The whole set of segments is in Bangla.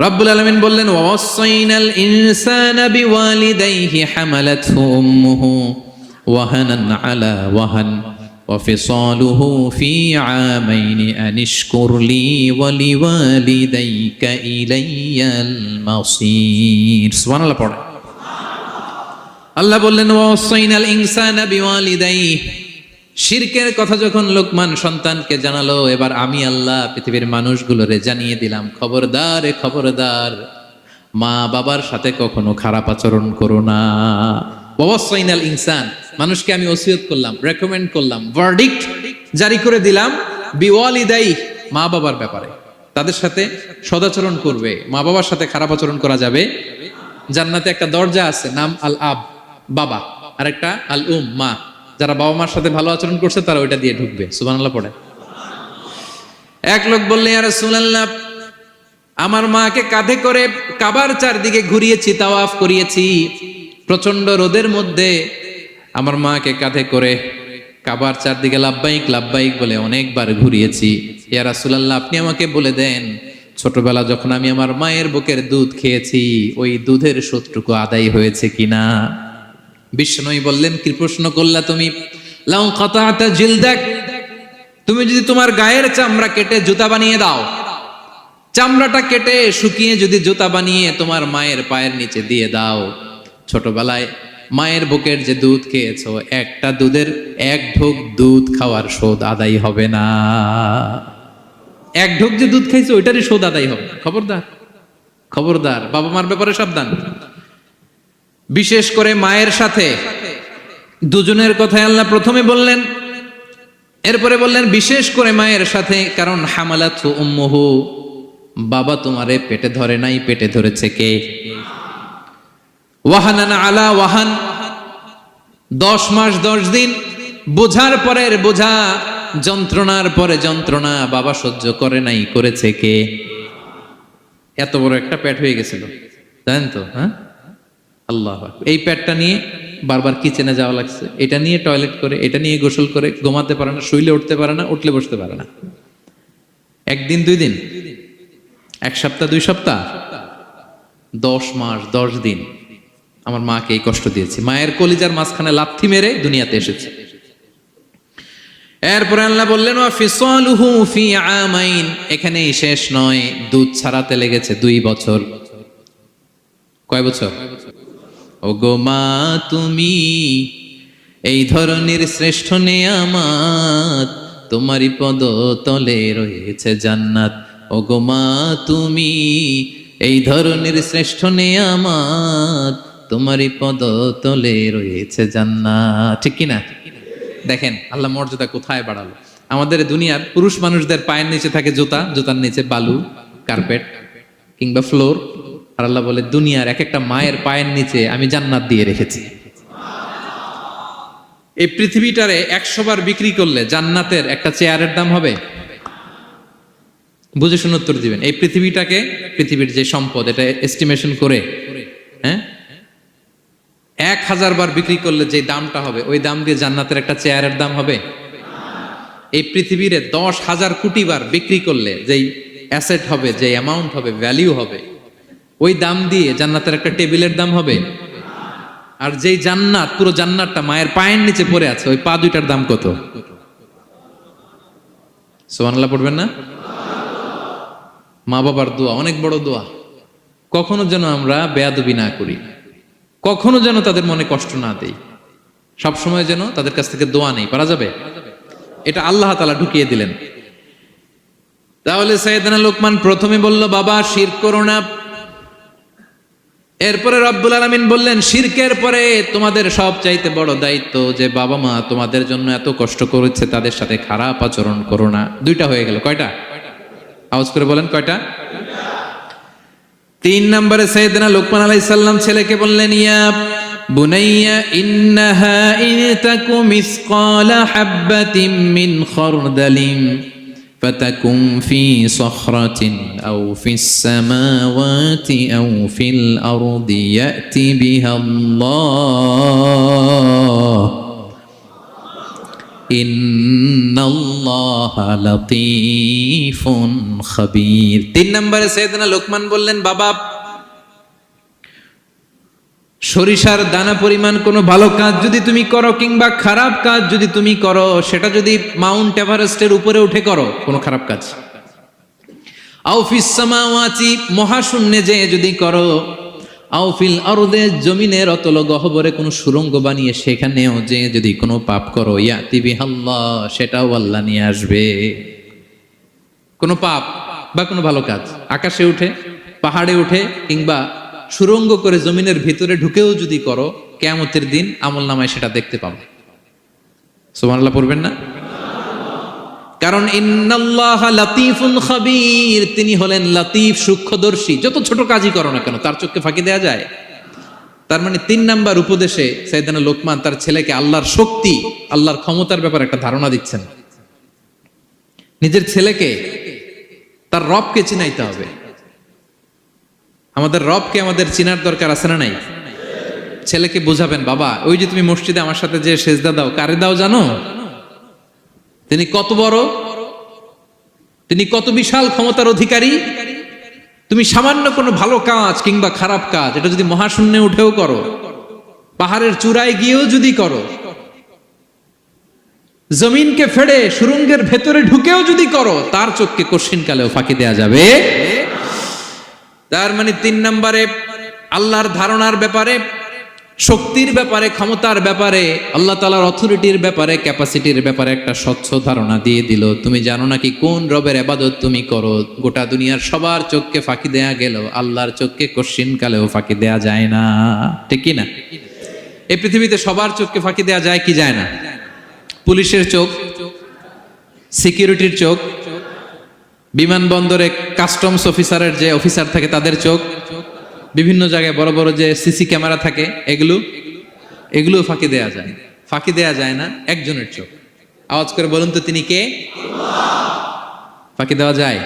রব্বুল আলমিন বললেন ওয়াসাইনাল ইনসানা বিওয়ালিদাইহি হামালাতহু উম্মুহু ওয়াহানান আলা ওয়াহান وفصاله في عامين أن اشكر لي ولوالديك إلي المصير سبحان الله পড়ে আল্লাহ বললেন ওয়াসাইনাল ইনসানা বিওয়ালিদাইহি শিরকের কথা যখন লোকমান সন্তানকে জানালো, এবার আমি আল্লাহ পৃথিবীর মানুষগুলোরে জানিয়ে দিলাম, খবরদার এ খবরদার, মা বাবার সাথে কখনো খারাপ আচরণ করো না। ওয়াসাইনাল ইনসান, মানুষকে আমি ওসিয়ত করলাম, রেকমেন্ড করলাম ভার্ডিক্ট জারি করে দিলাম, বিওয়ালিদাই মা বাবার ব্যাপারে। তাদের সাথে সদাচরণ করবে, মা বাবার সাথে খারাপ আচরণ করা যাবে। জান্নাতে একটা দরজা আছে, নাম আল আব বাবা আর একটা আল উম মা। যারা বাবা মার সাথে ভালো আচরণ করছে, তারা ওইটা দিয়ে ঢুকবে। সুবহানাল্লাহ পড়ে। এক লোক বললে আর সুনাল্লাহ আমার মাকে কাঁধে করে কাবার চারদিকে ঘুরিয়েছি, তাওয়াফ করিয়েছি। প্রচণ্ড রোদের মধ্যে আমার মাকে কাঁধে করে কাবার চারদিকে লাভবাহিক লাভবাহিক বলে অনেকবার ঘুরিয়েছি। ইয়া রাসূলুল্লাহ, আপনি আমাকে বলে দেন, ছোটবেলা যখন আমি আমার মায়ের বুকের দুধ খেয়েছি, ওই দুধের শত্রুকু আদায় হয়েছে কিনা? বিষ্ণুই বললেন, কি প্রশ্ন করলা তুমি? লাউ কাতাতা জিলদাক। তুমি যদি তোমার গায়ের চামড়া কেটে জুতা বানিয়ে দাও। চামড়াটা কেটে শুকিয়ে যদি জুতা বানিয়ে তোমার মায়ের পায়ের নিচে দিয়ে দাও। ছোটবেলায় মায়ের বুকের যে দুধ খেয়েছো, একটা দুধের এক ঢোক দুধ খাওয়ার শোধ আদায় হবে না। এক ঢোক যে দুধ খাইছো, ওইটারই শোধ আদায় হবে খবরদার খবরদার বাবা মার ব্যাপারে সাবধান। বিশেষ করে মায়ের সাথে। দুজনের কথায় আল্লাহ প্রথমে বললেন। এরপরে বললেন, বিশেষ করে মায়ের সাথে, কারণ হামালাত উম্মুহু, বাবা তোমারে পেটে ধরে নাই, পেটে ধরেছে কে? ওয়াহানান আলা ওয়াহান। দশ মাস, দশ দিন, বোঝার পরের বোঝা, যন্ত্রণার পরে যন্ত্রণা, বাবা সহ্য করে নাই, করেছে কে? এত বড় একটা পেট হয়ে গেছিল। জানেন তো হ্যাঁ? আল্লাহ এই প্যাডটা নিয়ে বারবার কিচেনে যাওয়া লাগছে। এটা নিয়ে টয়লেট করে, এটা নিয়ে গোসল করে, ঘুমাতে পারে না, শুইলে উঠতে পারে না, উঠলে বসতে পারে না। একদিন, দুই দিন? এক সপ্তাহ, দুই সপ্তাহ? দশ মাস, দশ দিন। আমার মাকে এই কষ্ট দিয়েছি। মায়ের কলিজার মাঝখানে লাথি মেরে দুনিয়াতে এসেছে। এরপরে আল্লাহ বললেন এখানেই শেষ নয়, দুধ ছাড়াতে লেগেছে দুই বছর। কয় বছর? ও গো মা, তুমি এই ধরনের শ্রেষ্ঠ নেয়ামাত তোমারই পদ তলে রয়েছে জান্নাত। ও গো মা, তুমি এই ধরনের শ্রেষ্ঠ নেয়ামাত তোমারই পদ তলে রয়েছে জান্নাত। ঠিক কিনা? দেখেন, আল্লাহ মর্যাদা কোথায় বাড়ালো? আমাদের দুনিয়ার পুরুষ মানুষদের পায়ের নিচে থাকে জুতা, জুতার নিচে বালু, কার্পেট, কিংবা ফ্লোর। আর আল্লাহ বলে, দুনিয়ার এক একটা মায়ের পায়ের নিচে আমি জান্নাত দিয়ে রেখেছি। এই পৃথিবীটারে একশো বার বিক্রি করলে জান্নাতের একটা চেয়ারের দাম হবে? বুঝে শুনে উত্তর দিবেন। এই পৃথিবীটাকে, পৃথিবীর যে সম্পদ, এটা এস্টিমেশন করে হ্যাঁ? এক হাজার বার বিক্রি করলে যে দামটা হবে, ওই দাম দিয়ে জান্নাতের একটা চেয়ারের দাম হবে? এই পৃথিবীর দশ হাজার কোটি বার বিক্রি করলে যেই অ্যাসেট হবে যে অ্যামাউন্ট হবে ভ্যালিউ হবে ওই দাম দিয়ে জান্নাতের একটা টেবিলের দাম হবে। আর যেই জান্নাত, পুরো জান্নাতটা মায়ের পায়ের নিচে পড়ে আছে, ওই পা দুইটার দাম কত? সোহানাল্লাহ পড়বেন না? মা বাবার দোয়া, অনেক বড় দোয়া। কখনো যেন আমরা বেয়াদবি না করি। কখনো যেন তাদের মনে কষ্ট না দেই। সবসময় যেন তাদের কাছ থেকে দোয়া নেই। পারা যাবে? এটা আল্লাহ তালা ঢুকিয়ে দিলেন। তাহলে সৈয়দানা লোকমান প্রথমে বলল, বাবা, শির করো না। এরপরে রব্বুল আলমিন বললেন, শিরকের পরে তোমাদের সব চাইতে বড় দায়িত্ব যে বাবা মা তোমাদের জন্য এত কষ্ট করেছে, তাদের সাথে খারাপ আচরণ করো না। দুইটা হয়ে গেল। কয়টা? আওয়াজ করে বলেন, কয়টা? তিন নম্বরে সৈয়দনা লোকমান আলাইসাল্লাম ছেলেকে বললেন, ইয়া বুনাইয়া, ইন্নাহা ইন তাকু মিসকালা হাববাতিন মিন খারদালিন فتكن في صخرة أو في السماوات أو في الأرض يأتي بها الله ইন্নাল্লাহা লাতীফুন খাবীর তিন নম্বরে সৈয়দনা লোকমান বললেন বাবা সরিষার দানা পরিমাণ কোনো ভালো কাজ যদি তুমি করো কিংবা খারাপ কাজ যদি তুমি করো, সেটা যদি মাউন্ট এভারেস্টের উপরে উঠে করো, কোনো খারাপ কাজ। আউফিস সামাওয়াতি মহাশূন্যে যে যদি করো আউফিল আরদে জমিনের অতল গহবরে কোনো সুরঙ্গ বানিয়ে সেখানেও যে যদি কোনো পাপ করো ইয়াতি বিহাল্লাহ সেটাও আল্লাহ নিয়ে আসবে। কোনো পাপ বা কোনো ভালো কাজ, আকাশে উঠে, পাহাড়ে উঠে কিংবা সুরঙ্গ করে জমিনের ভিতরে ঢুকেও যদি করো, কেয়ামতের দিন আমল নামায় সেটা দেখতে পাবে। সুবহানাল্লাহ পড়বেন না? কারণ তিনি হলেন লাতিফ, সূক্ষ্মদর্শী। যত ছোট কাজই করো না কেন, তার চোখকে ফাঁকি দেয়া যায়? তার মানে তিন নাম্বার উপদেশে সাইদানা লোকমান তার ছেলেকে আল্লাহর শক্তি, আল্লাহর ক্ষমতার ব্যাপারে একটা ধারণা দিচ্ছেন। নিজের ছেলেকে তার রবকে চিনাইতে হবে। আমাদের রবকে আমাদের চিনার দরকার আছে না নাই? ছেলেকে বোঝাবেন, বাবা, ওই যে তুমি মসজিদে আমার সাথে যে সেজদা দাও, কারে দাও জানো? তিনি কত বড়? তিনি কত বিশাল ক্ষমতার অধিকারী? তুমি সামান্য কোনো ভালো কাজ কিংবা খারাপ কাজ, এটা যদি মহাশূন্যে উঠেও করো, পাহাড়ের চূড়ায় গিয়েও যদি করো, জমিনকে ফেড়ে সুরঙ্গের ভেতরে ঢুকেও যদি করো, তার চোখকে কশিন কালেও ফাঁকি দেয়া যাবে। তার মানে তিন নম্বরে আল্লাহর ধারণার ব্যাপারে, শক্তির ব্যাপারে, ক্ষমতার ব্যাপারে, আল্লাহ তালার অথরিটির ব্যাপারে ক্যাপাসিটির ব্যাপারে একটা স্বচ্ছ ধারণা দিয়ে দিল। তুমি জানো নাকি কোন রবের আবাদত তুমি করো? গোটা দুনিয়ার সবার চোখকে ফাঁকি দেয়া গেল, আল্লাহর চোখকে কালেও ফাঁকি দেয়া যায় না। ঠিক কি না? এই পৃথিবীতে সবার চোখকে ফাঁকি দেয়া যায় কি যায় না? পুলিশের চোখ সিকিউরিটির চোখ বিমানবন্দরে কাস্টমস অফিসারের যে অফিসার থাকে তাদের চোখ, বিভিন্ন জায়গায় বড় বড় যে সিসি ক্যামেরা থাকে, এগুলো এগুলো ফাঁকি দেয়া যায়। ফাঁকি দেয়া যায় না, একজনের চোখ। আওয়াজ করে বলুন তো তিনি কে? ফাঁকি দেওয়া যায়?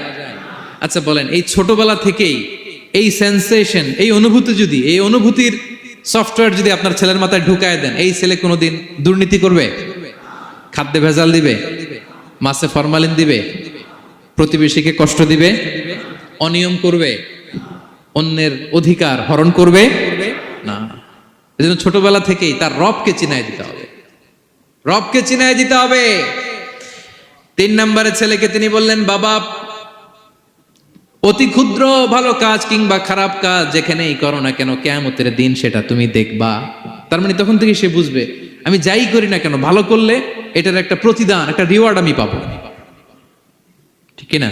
আচ্ছা বলেন, এই ছোটবেলা থেকেই এই সেন্সেশন এই অনুভূতি যদি, এই অনুভূতির সফটওয়্যার যদি আপনার ছেলের মাথায় ঢুকায় দেন, এই ছেলে কোনোদিন দুর্নীতি করবে? খাদ্যে ভেজাল দিবে? মাছে ফরমালিন দিবে? প্রতিবেশীকে কষ্ট দিবে, অনিয়ম করবে, অন্যের অধিকার হরণ করবে? না। এজন্য ছোটবেলা থেকেই তার রবকে চিনায় দিতে হবে। রবকে চিনায় দিতে হবে। তিন নম্বরে ছেলেকে তিনি বললেন, বাবা, অতি ক্ষুদ্র, ভালো কাজ কিংবা খারাপ কাজ যেখানেই করো না কেন কেমতের দিন সেটা তুমি দেখবা। তার মানে তখন থেকে সে বুঝবে, আমি যাই করি না কেন, ভালো করলে এটার একটা প্রতিদান, একটা রিওয়ার্ড আমি পাবো। ঠিক না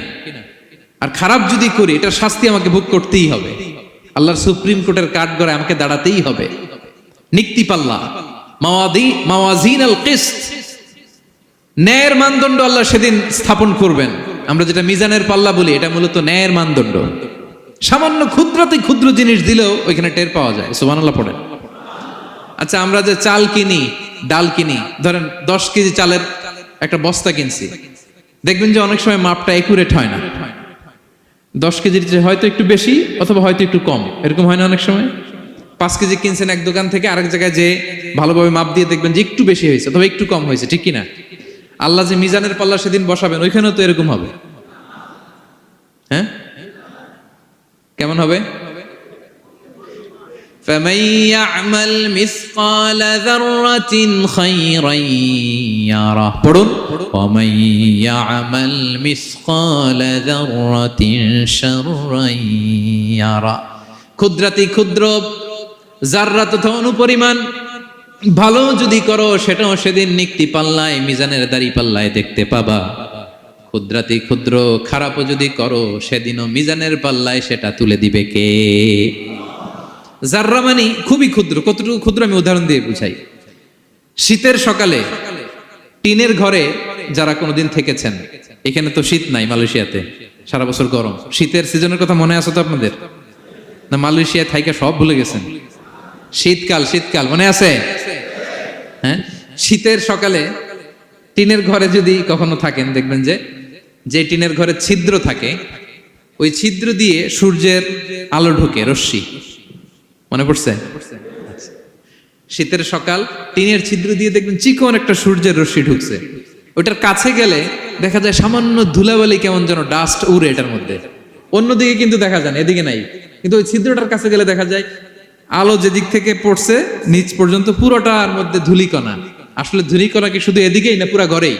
আর খারাপ যদি করি, এটার শাস্তি আমাকে ভোগ করতেই হবে। আল্লাহর সুপ্রিম কোর্টের কাঠ গড়ে আমাকে দাঁড়াতেই হবে। নিক্তি পাল্লা। মাওয়াদি মাওয়াজিন আল কিস্ত। ন্যায়ের মানদণ্ড আল্লাহ সেদিন স্থাপন করবেন। আমরা যেটা মিজানের পাল্লা বলি, এটা মূলত ন্যায়ের মানদণ্ড। সামান্য ক্ষুদ্রতে ক্ষুদ্র জিনিস দিলেও ওইখানে টের পাওয়া যায়। সুবহানাল্লাহ পড়েন। আচ্ছা আমরা যে চাল কিনি, ডাল কিনি, ধরেন দশ কেজি চালের একটা বস্তা কিনছি। দেখবেন যে অনেক সময় মাপটা একুরেট হয় না। দশ কেজির চেয়ে হয়তো একটু বেশি অথবা হয়তো একটু কম। এরকম হয় না অনেক সময়? পাঁচ কেজি কিনছেন এক দোকান থেকে আরেক জায়গায় যে ভালোভাবে মাপ দিয়ে দেখবেন যে একটু বেশি হয়েছে অথবা একটু কম হয়েছে, ঠিক কিনা? আল্লাহ যে মিজানের পাল্লা সেদিন বসাবেন, ওইখানেও তো এরকম হবে। হ্যাঁ? কেমন হবে? فمن يعمل مثقال ذرة خيرا يره পড়ুন ومن يعمل مثقال ذرة شرا يره ক্ষুদ্রাতি ক্ষুদ্র জাররা তথা অনুপরিমাণ ভালো যদি করো সেটাও সেদিন নিক্তি পাল্লায় মিজানের দাড়ি পাল্লায় দেখতে পাবা ক্ষুদ্রাতি ক্ষুদ্র খারাপও যদি করো সেদিনও মিজানের পাল্লায় সেটা তুলে দিবে কে জাররা মানে খুবই ক্ষুদ্র, কতটুকু ক্ষুদ্র আমি উদাহরণ দিয়ে বুঝাই। শীতের সকালে, টিনের ঘরে যারা কোনোদিন থেকেছেন, এখানে তো শীত নাই মালয়েশিয়াতে, সারা বছর গরম। শীতের সিজনের কথা মনে আছে তো আপনাদের? না মালয়েশিয়ায় থাইকা সব ভুলে গেছেন। শীতকাল শীতকাল, মনে আছে? হ্যাঁ? শীতের সকালে টিনের ঘরে যদি কখনো থাকেন, দেখবেন যে যে টিনের ঘরে ছিদ্র থাকে, ওই ছিদ্র দিয়ে সূর্যের আলো ঢুকে রশ্মি। মনে পড়ছে? শীতের সকাল, টিনের ছিদ্র দিয়ে দেখবেন চিকন একটা সূর্যের রশ্মি ঢুকছে। ওটার কাছে গেলে দেখা যায় সামান্য ধুলাবালি কেমন যেন ডাস্ট উড়ে এটার মধ্যে। অন্যদিকে কিন্তু দেখা যায় এদিকে নাই। কিন্তু ওই ছিদ্রটার কাছে গেলে দেখা যায়, আলো যেদিক থেকে পড়ছে, নিচ পর্যন্ত পুরোটার মধ্যে ধুলিকণা। আসলে ধুলিকণা কি শুধু এদিকেই না পুরা ঘরেই?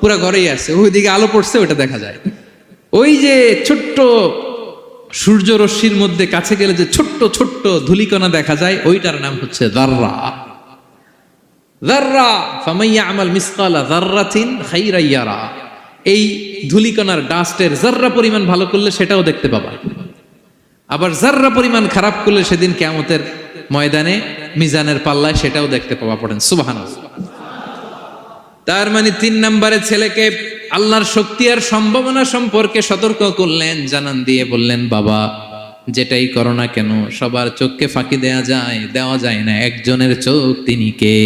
পুরা ঘরেই আছে। ওইদিকে আলো পড়ছে ওটা দেখা যায়। ওই যে ছোট্ট সূর্য রশ্মির মধ্যে কাছে গেলে যে ছোট্ট ছোট্ট ধুলিকণা দেখা যায়, ওইটার নাম হচ্ছে দাররা। দাররা ফামাইয়া আমাল মিসকালা দাররাতিন খাইরা ইয়ারা। এই ধুলিকণার ডাস্টের জাররা পরিমাণ ভালো করলে সেটাও দেখতে পাবা। আবার জাররা পরিমাণ খারাপ করলে সেদিন কেয়ামতের ময়দানে, মিজানের পাল্লায় সেটাও দেখতে পাওয়া পড়েন। সুবহানাল্লাহ। তার মানে তিন নম্বরে ছেলেকে আল্লাহর শক্তি আর সম্ভাবনা সম্পর্কে সতর্ক করলেন, জানান দিয়ে বললেন, বাবা, যেটাই করো না কেন, সবার চোখকে ফাঁকি দেয়া যায়, দেওয়া যায় না। একজনের চোখ তিনি কে?